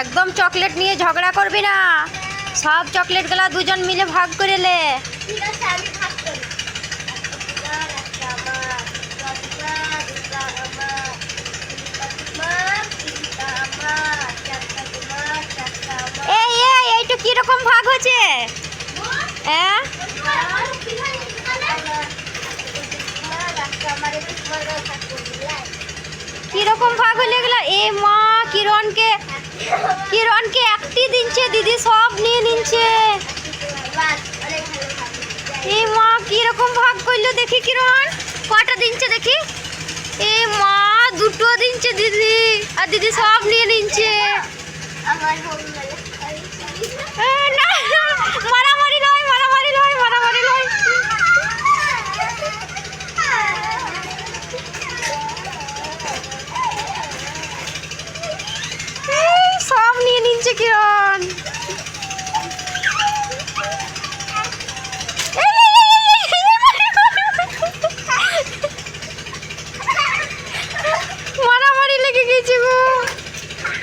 একদম চকলেট নিয়ে ঝগড়া করবি না। সব চকলেটগুলা দুজন মিলে ভাগ করে লে এইটা কীরকম ভাগ হচ্ছে? কীরকম ভাগ হলে এগুলো? এ মা। দিদি সব নিয়ে নিচ্ছে। এ মা, কীরকম ভাগ করল দেখি কিরণ? কটা দিনছে দেখি? এ মা, দুটো দিনছে দিদি। আর দিদি সব নিয়ে নিচ্ছে।